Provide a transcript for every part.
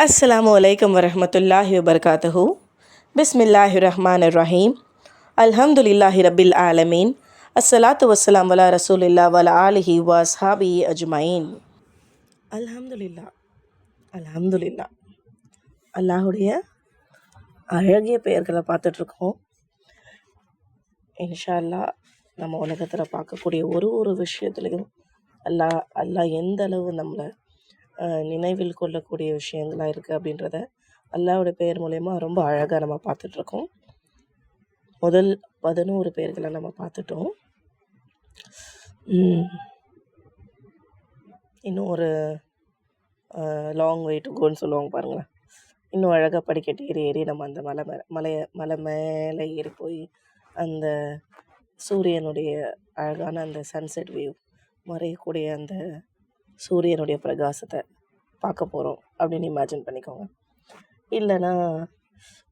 அஸ்ஸலாமு அலைக்கும் வரமத்துல்லாஹி வபர்காத்தஹூ பிஸ்மில்லாஹி ரஹ்மான் ரஹீம் அல்ஹம்துலில்லாஹி ரபில் ஆலமீன் அஸ்ஸலாத்து வஸ்ஸலாம் வலா ரசூலில்லா வல ஆலிஹி வாஸ்ஹாபி அஜ்மயின் அஜ்மைன் அல்ஹம்துலில்லா அல்ஹம்துலில்லா அல்லாஹுடைய அழகிய பெயர்களை பார்த்துட்ருக்கோம். இன்ஷா அல்லாஹ் நம்ம உலகத்தில் பார்க்கக்கூடிய ஒரு ஒரு விஷயத்துலையும் அல்லாஹ் அல்லாஹ் எந்த அளவு நம்மளை நினைவில் கொள்ளக்கூடிய விஷயங்களாக இருக்குது அப்படின்றத அல்லாவோட பெயர் மூலயமா ரொம்ப அழகாக நம்ம பார்த்துட்ருக்கோம். முதல் பதினோரு பேர்களை நம்ம பார்த்துட்டோம். இன்னும் ஒரு லாங் வெயிட் கோன்னு சொல்லுவாங்க பாருங்களேன். இன்னும் அழகாக படிக்கட்டு ஏறி ஏறி நம்ம அந்த மலை மேலே மலையை மலை மேலே ஏறி போய் அந்த சூரியனுடைய அழகான அந்த சன்செட் வியூ மறையக்கூடிய அந்த சூரியனுடைய பிரகாசத்தை பார்க்க போகிறோம் அப்படின்னு இமேஜின் பண்ணிக்கோங்க. இல்லைன்னா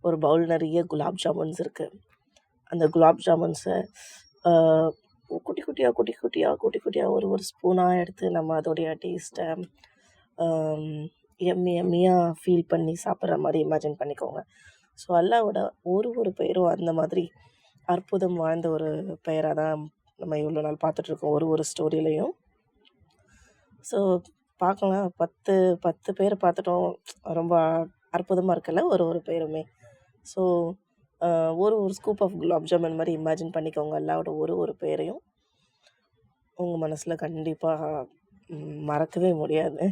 ஒரு பவுல் நிறைய குலாப் ஜாமுன்ஸ் இருக்குது அந்த குலாப் ஜாமுன்ஸை குட்டி குட்டியாக குட்டி குட்டியாக குட்டி குட்டியாக ஒரு ஒரு ஸ்பூனாக எடுத்து நம்ம அதோடைய டேஸ்ட்டை எம்மி எம்மியாக ஃபீல் பண்ணி சாப்பிட்ற மாதிரி இமேஜின் பண்ணிக்கோங்க. ஸோ அல்லாவோட ஒரு ஒரு பெயரும் அந்த மாதிரி அற்புதம் வாழ்ந்த ஒரு பெயராக தான் நம்ம இவ்வளோ நாள் பார்த்துட்ருக்கோம் ஒரு ஒரு ஸ்டோரியிலையும் ஸோ பார்க்கலாம் பத்து பத்து பேர் பார்த்துட்டோம். ரொம்ப அற்புதமாக இருக்குல்ல ஒரு ஒரு பேருமே. ஸோ ஒரு ஒரு ஸ்கூப் ஆஃப் குலாப் ஜாமுன் மாதிரி இமேஜின் பண்ணிக்கோங்க. அல்லாவோட ஒரு ஒரு பேரையும் உங்கள் மனசில் கண்டிப்பாக மறக்கவே முடியாது.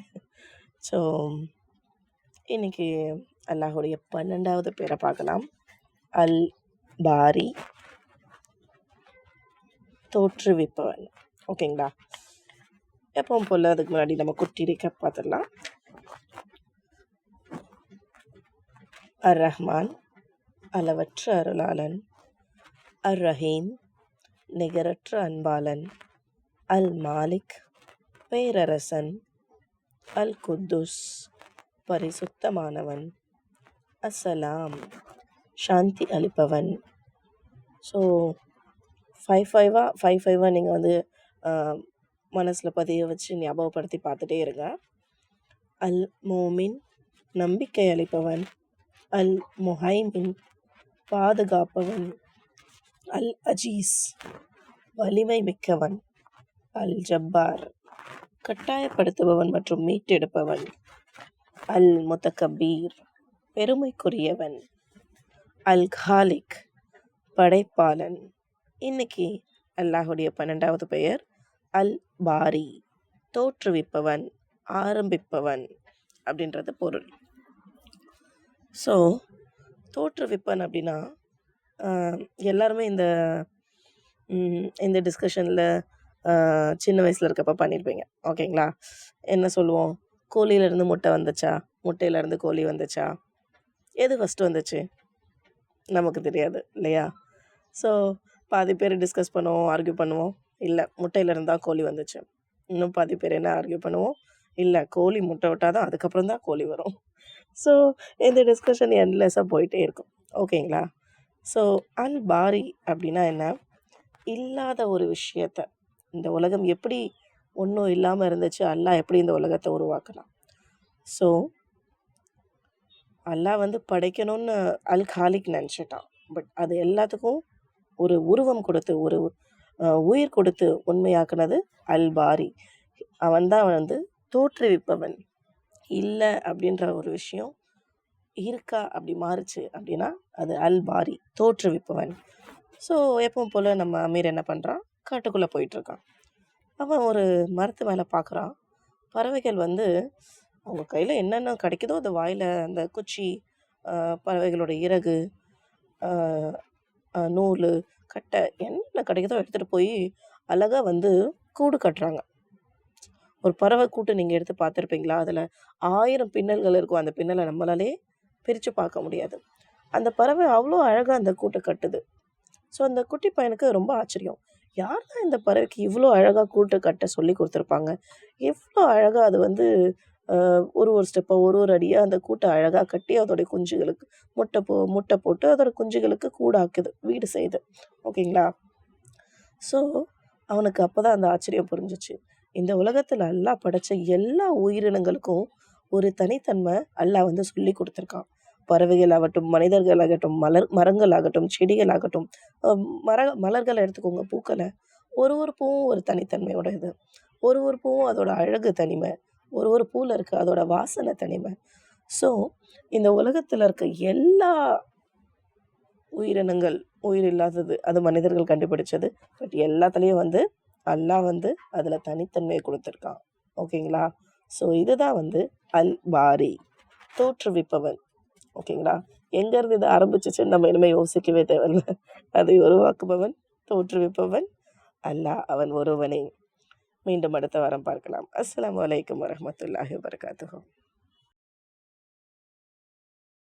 ஸோ இன்னைக்கு அல்லாஹுடைய பன்னெண்டாவது பேரை பார்க்கலாம். அல் பாரி. தோற்றுவிப்பவன். ஓகேங்களா? எப்பவும் போல் அதுக்கு முன்னாடி நம்ம குட்டி recap பார்த்துடலாம் அர் ரஹ்மான் அளவற்ற அருளாளன். அர் ரஹீம் நிகரற்ற அன்பாளன். அல் மாலிக் பேரரசன். அல் குத்துஸ் பரிசுத்தமானவன். அஸ்ஸலாம் சாந்தி அளிப்பவன். ஸோ ஃபைவ் ஃபைவாக ஃபைவ் ஃபைவாக நீங்கள் வந்து மனசில் பதிய வச்சு ஞாபகப்படுத்தி பார்த்துட்டே இருங்க. அல் மோமின் நம்பிக்கை அளிப்பவன். அல் முஹைமின் பாதுகாப்பவன். அல் அஜீஸ் வலிமை மிக்கவன். அல் ஜப்பார் கட்டாயப்படுத்துபவன் மற்றும் மீட்டெடுப்பவன். அல் முத்தகபீர் பெருமைக்குரியவன். அல் காலிக் படைப்பாளன். இன்னைக்கு அல்லாஹுடைய பன்னெண்டாவது பெயர். அல் பாரி தோற்றுவிப்பவன் ஆரம்பிப்பவன் அப்படின்றது பொருள். ஸோ தோற்றுவிப்பன் அப்படின்னா எல்லாருமே இந்த இந்த டிஸ்கஷனில் சின்ன வயசில் இருக்கப்ப பண்ணியிருப்பீங்க ஓகேங்களா என்ன சொல்லுவோம்? கோழியிலேருந்து முட்டை வந்துச்சா? முட்டையிலேருந்து கோழி வந்துச்சா? எது ஃபஸ்ட்டு வந்துச்சு? நமக்கு தெரியாது இல்லையா? ஸோ பாதி பேர் டிஸ்கஸ் பண்ணுவோம் ஆர்கியூ பண்ணுவோம். இல்லை முட்டையிலேருந்து தான் கோழி வந்துச்சு. இன்னும் பாதி பேர் என்ன ஆர்கியூ பண்ணுவோம்? இல்லை கோழி முட்டை விட்டால் தான் அதுக்கப்புறம் தான் கோழி வரும். ஸோ இந்த டிஸ்கஷன் எண்ட்லெஸ்ஸாக போயிட்டே இருக்கும். ஓகேங்களா? ஸோ அல் பாரி அப்படின்னா என்ன? இல்லாத ஒரு விஷயத்த. இந்த உலகம் எப்படி ஒன்றும் இல்லாமல் இருந்துச்சு? அல்லாஹ் எப்படி இந்த உலகத்தை உருவாக்கலாம் ஸோ அல்லாஹ் வந்து படைக்கணும்னு அல் காலிக் நினச்சிட்டான். பட் அது எல்லாத்துக்கும் ஒரு உருவம் கொடுத்து ஒரு உயிர் கொடுத்து உண்மையாக்குனது அல் பாரி வந்து தோற்றுவிப்பவன். இல்லை அப்படின்ற ஒரு விஷயம் இருக்கா அப்படி மாறுச்சு அப்படின்னா அது அல் பாரி தோற்றுவிப்பவன். ஸோ எப்பவும் போல் நம்ம அமீர் என்ன பண்ணுறான் காட்டுக்குள்ளே போயிட்டுருக்கான். அவன் ஒரு மரத்து மேலே பார்க்குறான் பறவைகள் வந்து அவங்க கையில் என்னென்ன கிடைக்குதோ அது வாயில் அந்த குச்சி பறவைகளோட இறகு நூல் கட்டை என்ன கிடைக்குதோ எடுத்துகிட்டு போய் அழகாக வந்து கூடு கட்டுறாங்க. ஒரு பறவை கூட்டு நீங்கள் எடுத்து பார்த்துருப்பீங்களா? அதில் ஆயிரம் பின்னல்கள் இருக்கும். அந்த பின்னலை நம்மளாலே பிரித்து பார்க்க முடியாது. அந்த பறவை அவ்வளோ அழகாக அந்த கூட்டை கட்டுது. ஸோ அந்த குட்டி பையனுக்கு ரொம்ப ஆச்சரியம். யார் தான் இந்த பறவைக்கு இவ்வளோ அழகாக கூட்டு கட்ட சொல்லி கொடுத்துருப்பாங்க? எவ்வளோ அழகாக அது வந்து ஒரு ஒரு ஸ்டெப்பாக ஒரு ஒரு அடியாக அந்த கூட்டை அழகாக கட்டி அதோடைய குஞ்சுகளுக்கு முட்டை போ முட்டை போட்டு அதோட குஞ்சுகளுக்கு கூடாக்குது வீடு செய்யுது ஓகேங்களா? ஸோ அவனுக்கு அப்போ தான் அந்த ஆச்சரியம் புரிஞ்சிச்சு. இந்த உலகத்தில் எல்லாம் படைச்ச எல்லா உயிரினங்களுக்கும் ஒரு தனித்தன்மை அல்லா வந்து சொல்லி கொடுத்துருக்கான். பறவைகள் ஆகட்டும் மனிதர்கள் ஆகட்டும் மலர் மரங்கள் ஆகட்டும் செடிகள் ஆகட்டும் மர மலர்களை எடுத்துக்கோங்க பூக்களை. ஒரு ஒரு பூவும் ஒரு தனித்தன்மையோட இது. ஒரு ஒரு பூவும் அதோட அழகு தனிமை. ஒரு ஒரு பூவில் இருக்க அதோட வாசனை தனிமை. ஸோ இந்த உலகத்தில் இருக்க எல்லா உயிரினங்கள் உயிர் இல்லாதது அது மனிதர்கள் கண்டுபிடிச்சது பட் எல்லாத்துலேயும் வந்து அல்லாஹ் வந்து அதில் தனித்தன்மையை கொடுத்துருக்கான். ஓகேங்களா? ஸோ இதுதான் வந்து அல் பாரி தோற்றுவிப்பவன். ஓகேங்களா? எங்கேருந்து இது ஆரம்பிச்சிச்சுன்னு நம்ம இனிமேல் யோசிக்கவே தேவையில்லை. அதை உருவாக்குபவன் தோற்றுவிப்பவன் அல்லாஹ் அவன் ஒருவனே. மீண்டும் அடுத்த வாரம் பார்க்கலாம். அஸ்லாம் வலைக்கம் வரமத்துல்லாஹி வரகாத்துகோ